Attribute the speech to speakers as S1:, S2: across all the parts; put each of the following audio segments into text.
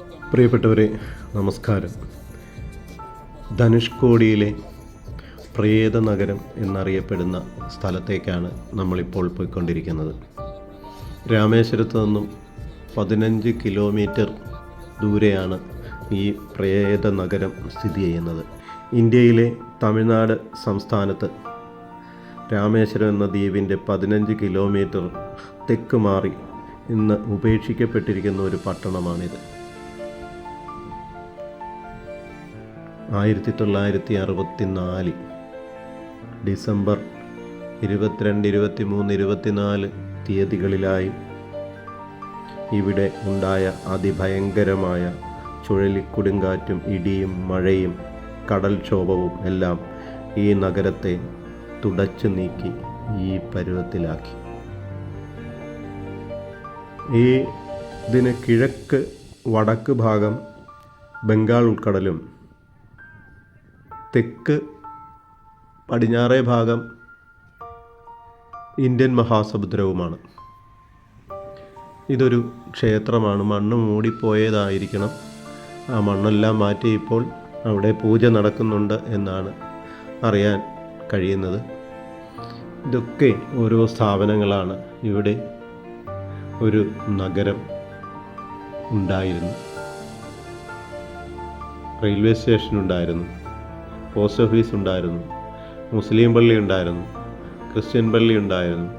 S1: പ്രിയപ്പെട്ടവരെ നമസ്കാരം. ധനുഷ്കോടിയിലെ പ്രേത നഗരം എന്നറിയപ്പെടുന്ന സ്ഥലത്തേക്കാണ് നമ്മളിപ്പോൾ പോയിക്കൊണ്ടിരിക്കുന്നത്. രാമേശ്വരത്ത് നിന്നും പതിനഞ്ച് കിലോമീറ്റർ ദൂരെയാണ് ഈ പ്രേത നഗരം സ്ഥിതി ചെയ്യുന്നത്. ഇന്ത്യയിലെ തമിഴ്നാട് സംസ്ഥാനത്ത് രാമേശ്വരം എന്ന ദ്വീപിന്റെ പതിനഞ്ച് കിലോമീറ്റർ തെക്ക് മാറി ഇന്ന് ഉപേക്ഷിക്കപ്പെട്ടിരിക്കുന്ന ഒരു പട്ടണമാണിത്. ആയിരത്തി തൊള്ളായിരത്തി അറുപത്തി നാല് ഡിസംബർ ഇരുപത്തിരണ്ട് ഇരുപത്തി മൂന്ന് ഇരുപത്തിനാല് തീയതികളിലായി ഇവിടെ ഉണ്ടായ അതിഭയങ്കരമായ ചുഴലിക്കൊടുങ്കാറ്റും ഇടിയും മഴയും കടൽക്ഷോഭവും എല്ലാം ഈ നഗരത്തെ തുടച്ചു നീക്കി ഈ പരുവത്തിലാക്കി. ഈ ഇതിന് കിഴക്ക് വടക്ക് ഭാഗം ബംഗാൾ ഉൾക്കടലും തെക്ക് പടിഞ്ഞാറേ ഭാഗം ഇന്ത്യൻ മഹാസമുദ്രവുമാണ്. ഇതൊരു ക്ഷേത്രമാണ്. മണ്ണ് മൂടിപ്പോയതായിരിക്കണം. ആ മണ്ണെല്ലാം മാറ്റി ഇപ്പോൾ അവിടെ പൂജ നടക്കുന്നുണ്ട് എന്നാണ് അറിയാൻ കഴിയുന്നത്. ഇതൊക്കെ ഓരോ സ്ഥാപനങ്ങളാണ്. ഇവിടെ ഒരു നഗരം ഉണ്ടായിരുന്നു. റെയിൽവേ സ്റ്റേഷൻ ഉണ്ടായിരുന്നു. പോസ്റ്റ് ഓഫീസ് ഉണ്ടായിരുന്നു. മുസ്ലിം പള്ളി ഉണ്ടായിരുന്നു. ക്രിസ്ത്യൻ പള്ളി ഉണ്ടായിരുന്നു.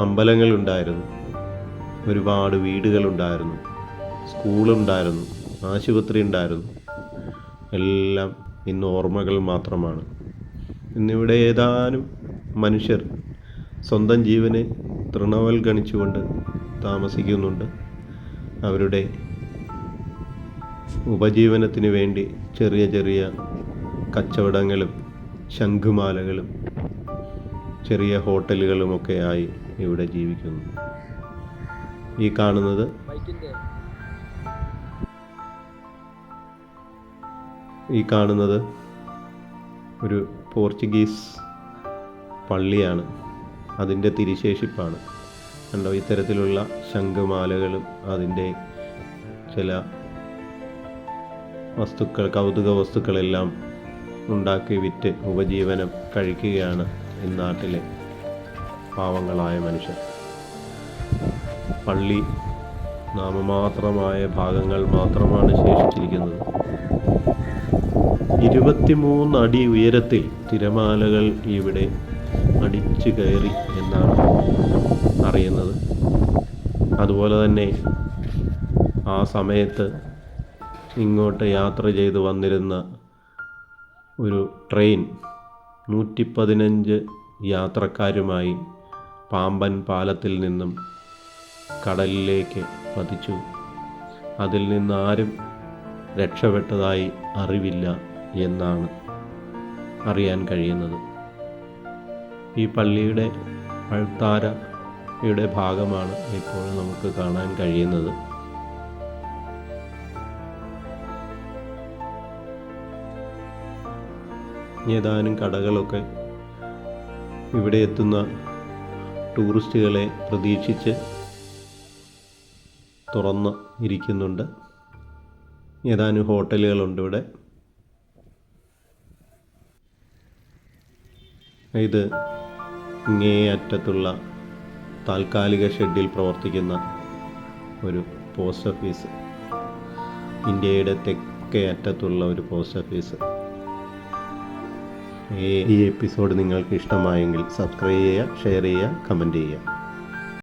S1: അമ്പലങ്ങൾ ഉണ്ടായിരുന്നു. ഒരുപാട് വീടുകളുണ്ടായിരുന്നു സ്കൂളുണ്ടായിരുന്നു ആശുപത്രി ഉണ്ടായിരുന്നു. എല്ലാം ഇന്ന് ഓർമ്മകൾ മാത്രമാണ്. ഇന്നിവിടെ ഏതാനും മനുഷ്യർ സ്വന്തം ജീവനെ തൃണവൽഗണിച്ചുകൊണ്ട് താമസിക്കുന്നുണ്ട്. അവരുടെ ഉപജീവനത്തിന് വേണ്ടി ചെറിയ ചെറിയ കച്ചവടങ്ങളും ശംഖുമാലകളും ചെറിയ ഹോട്ടലുകളുമൊക്കെ ആയി ഇവിടെ ജീവിക്കുന്നു. ഈ കാണുന്നത് ഈ കാണുന്നത് ഒരു പോർച്ചുഗീസ് പള്ളിയാണ്. അതിന്റെ തിരിശേഷിപ്പാണ്. കണ്ടോ ഇത്തരത്തിലുള്ള ശംഖുമാലകളും അതിന്റെ ചില വസ്തുക്കൾ കൗതുക വസ്തുക്കളെല്ലാം ഉണ്ടാക്കി വിറ്റ് ഉപജീവനം കഴിക്കുകയാണ് ഈ നാട്ടിലെ പാവങ്ങളായ മനുഷ്യർ. പള്ളി നാമമാത്രമായ ഭാഗങ്ങൾ മാത്രമാണ് ശേഷിച്ചിരിക്കുന്നത്. ഇരുപത്തിമൂന്ന് അടി ഉയരത്തിൽ തിരമാലകൾ ഇവിടെ അടിച്ചു കയറി എന്നാണ് അറിയുന്നത്. അതുപോലെ തന്നെ ആ സമയത്ത് ഇങ്ങോട്ട് യാത്ര ചെയ്ത് വന്നിരുന്ന ഒരു ട്രെയിൻ നൂറ്റി പതിനഞ്ച് യാത്രക്കാരുമായി പാമ്പൻ പാലത്തിൽ നിന്നും കടലിലേക്ക് പതിച്ചു. അതിൽ നിന്നാരും രക്ഷപ്പെട്ടതായി അറിവില്ല എന്നാണ് അറിയാൻ കഴിയുന്നത്. ഈ പള്ളിയുടെ അൾത്താരയുടെ ഭാഗമാണ് ഇപ്പോൾ നമുക്ക് കാണാൻ കഴിയുന്നത്. ഏതാനും കടകളൊക്കെ ഇവിടെ എത്തുന്ന ടൂറിസ്റ്റുകളെ പ്രതീക്ഷിച്ച് തുറന്ന് ഇരിക്കുന്നുണ്ട്. ഏതാനും ഹോട്ടലുകളുണ്ട് ഇവിടെ. ഇത് ഇങ്ങേ അറ്റത്തുള്ള താൽക്കാലിക ഷെഡിൽ പ്രവർത്തിക്കുന്ന ഒരു പോസ്റ്റ് ഓഫീസ്. ഇന്ത്യയുടെ തെക്കേ അറ്റത്തുള്ള ഒരു പോസ്റ്റ് ഓഫീസ്. ഈ എപ്പിസോഡ് നിങ്ങൾക്ക് ഇഷ്ടമായെങ്കിൽ സബ്സ്ക്രൈബ് ചെയ്യുക ഷെയർ ചെയ്യുക കമന്റ് ചെയ്യുക.